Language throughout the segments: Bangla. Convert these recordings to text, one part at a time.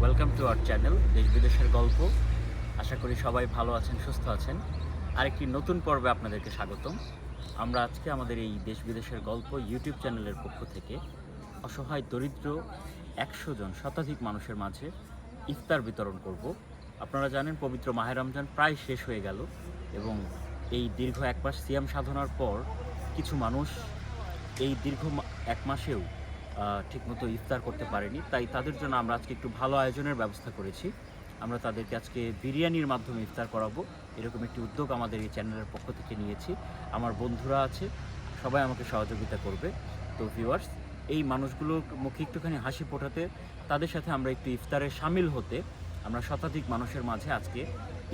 ওয়েলকাম টু আওয়ার চ্যানেল দেশ বিদেশের গল্প আশা করি সবাই ভালো আছেন, সুস্থ আছেন। আরেকটি নতুন পর্বে আপনাদেরকে স্বাগতম। আমরা আজকে আমাদের এই দেশ বিদেশের গল্প ইউটিউব চ্যানেলের পক্ষ থেকে অসহায়, দরিদ্র, একশো জন শতাধিক মানুষের মাঝে ইফতার বিতরণ করব। আপনারা জানেন, পবিত্র মাহের রমজান প্রায় শেষ হয়ে গেল এবং এই দীর্ঘ এক মাস সিয়াম সাধনার পর কিছু মানুষ এই দীর্ঘ এক মাসেও ঠিকমতো ইফতার করতে পারেনি। তাই তাদের জন্য আমরা আজকে একটু ভালো আয়োজনের ব্যবস্থা করেছি। আমরা তাদেরকে আজকে বিরিয়ানির মাধ্যমে ইফতার করাবো। এরকম একটি উদ্যোগ আমাদের এই চ্যানেলের পক্ষ থেকে নিয়েছি। আমার বন্ধুরা আছে, সবাই আমাকে সহযোগিতা করবে। তো ভিউয়ার্স এই মানুষগুলোর মুখে একটুখানি হাসি ফোটাতে, তাদের সাথে আমরা একটু ইফতারে সামিল হতে আমরা শতাধিক মানুষের মাঝে আজকে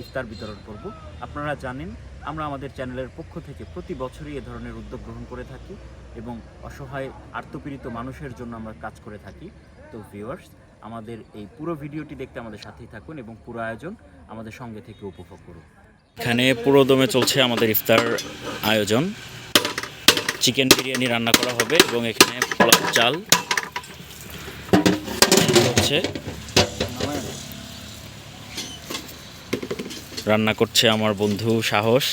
ইফতার বিতরণ করব। আপনারা জানেন, আমরা আমাদের চ্যানেলের পক্ষ থেকে প্রতি বছরই এ ধরনের উদ্যোগ গ্রহণ করে থাকি। এবং অসহায়, আর্তপীড়িত মানুষের জন্য আমরা কাজ করে থাকি। তো ভিউয়ার্স আমাদের এই পুরো ভিডিওটি দেখতে আমাদের সাথেই থাকুন এবং পুরো আয়োজন আমাদের সঙ্গে থেকে উপভোগ করুন। এখানে পুরো দমে চলছে আমাদের ইফতার আয়োজন। চিকেন বিরিয়ানি রান্না করা হবে এবং এখানে পোলাও চাল হচ্ছে। রান্না করছে আমার বন্ধু সাহস।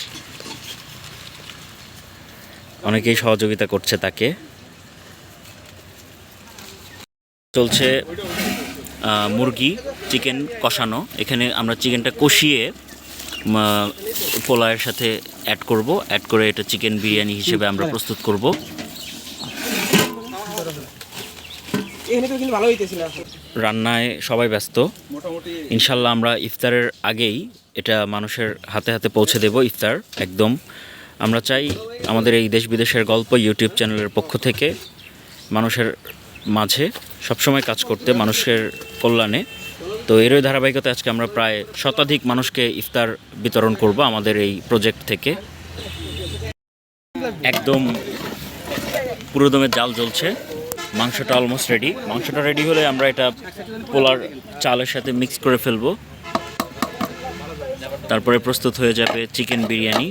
অনেকেই সহযোগিতা করছে তাকে। চলছে মুরগি চিকেন কষানো। এখানে আমরা চিকেনটা কষিয়ে পোলাওয়ের সাথে অ্যাড করব। অ্যাড করে এটা চিকেন বিরিয়ানি হিসেবে আমরা প্রস্তুত করব। এখানে তো কিন্তু ভালো হইতেছিল রান্নায় সবাই ব্যস্ত। ইনশাল্লাহ আমরা ইফতারের আগেই এটা মানুষের হাতে হাতে পৌঁছে দেব ইফতার একদম। আমরা চাই আমাদের এই দেশ বিদেশের গল্প ইউটিউব চ্যানেলের পক্ষ থেকে মানুষের মাঝে সবসময় কাজ করতে, মানুষের কল্যাণে। তো এরই ধারাবাহিকতা আজকে আমরা প্রায় শতাধিক মানুষকে ইফতার বিতরণ করব আমাদের এই প্রজেক্ট থেকে। একদম পুরোদমে জাল জ্বলছে, মাংসটা অলমোস্ট রেডি মাংসটা রেডি হলে আমরা এটা পোলার চালের সাথে মিক্স করে ফেলব। তারপরে প্রস্তুত হয়ে যাবে চিকেন বিরিয়ানি।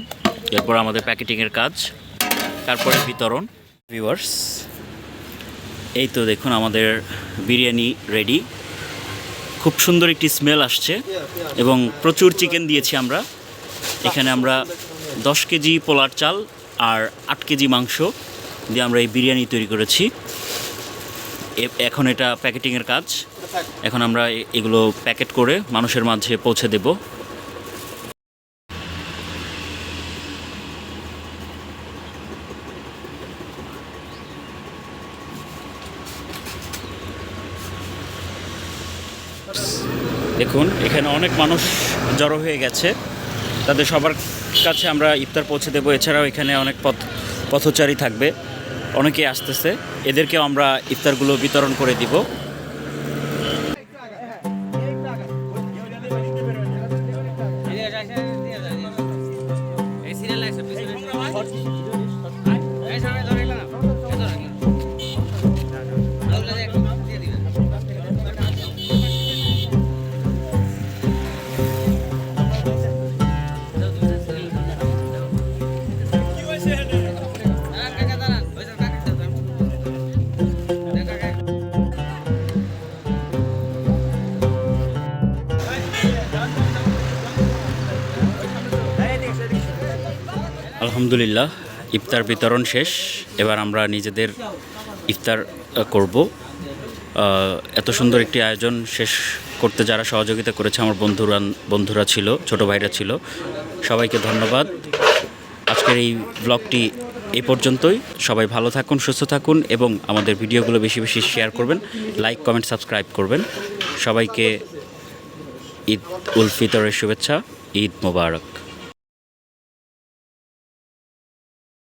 এরপর আমাদের প্যাকেটিংয়ের কাজ তারপরে বিতরণ। ভিউয়ার্স এই তো দেখুন আমাদের বিরিয়ানি রেডি খুব সুন্দর একটি স্মেল আসছে এবং প্রচুর চিকেন দিয়েছি আমরা। এখানে আমরা দশ কেজি পোলার চাল আর আট কেজি মাংস দিয়ে আমরা এই বিরিয়ানি তৈরি করেছি। এখন এটা প্যাকেটিংয়ের কাজ। এখন আমরা এগুলো প্যাকেট করে মানুষের মাঝে পৌঁছে দেব। দেখুন, এখানে অনেক মানুষ জড়ো হয়ে গেছে। তাদের সবার কাছে আমরা ইফতার পৌঁছে দেবো। এছাড়াও এখানে অনেক পথ, পথচারী থাকবে। অনেকে আসতেছে। এদেরকেও আমরা ইফতারগুলো বিতরণ করে দিব। আলহামদুলিল্লাহ, ইফতার বিতরণ শেষ। এবার আমরা নিজেদের ইফতার করব। এত সুন্দর একটি আয়োজন শেষ করতে যারা সহযোগিতা করেছে, আমার বন্ধুরা বন্ধুরা ছিল, ছোট ভাইরা ছিল, সবাইকে ধন্যবাদ। আজকের এই ব্লগটি এই পর্যন্তই। সবাই ভালো থাকুন, সুস্থ থাকুন এবং আমাদের ভিডিওগুলো বেশি বেশি শেয়ার করবেন লাইক কমেন্ট সাবস্ক্রাইব করবেন। সবাইকে ঈদ উল ফিতরের শুভেচ্ছা, ঈদ মোবারক।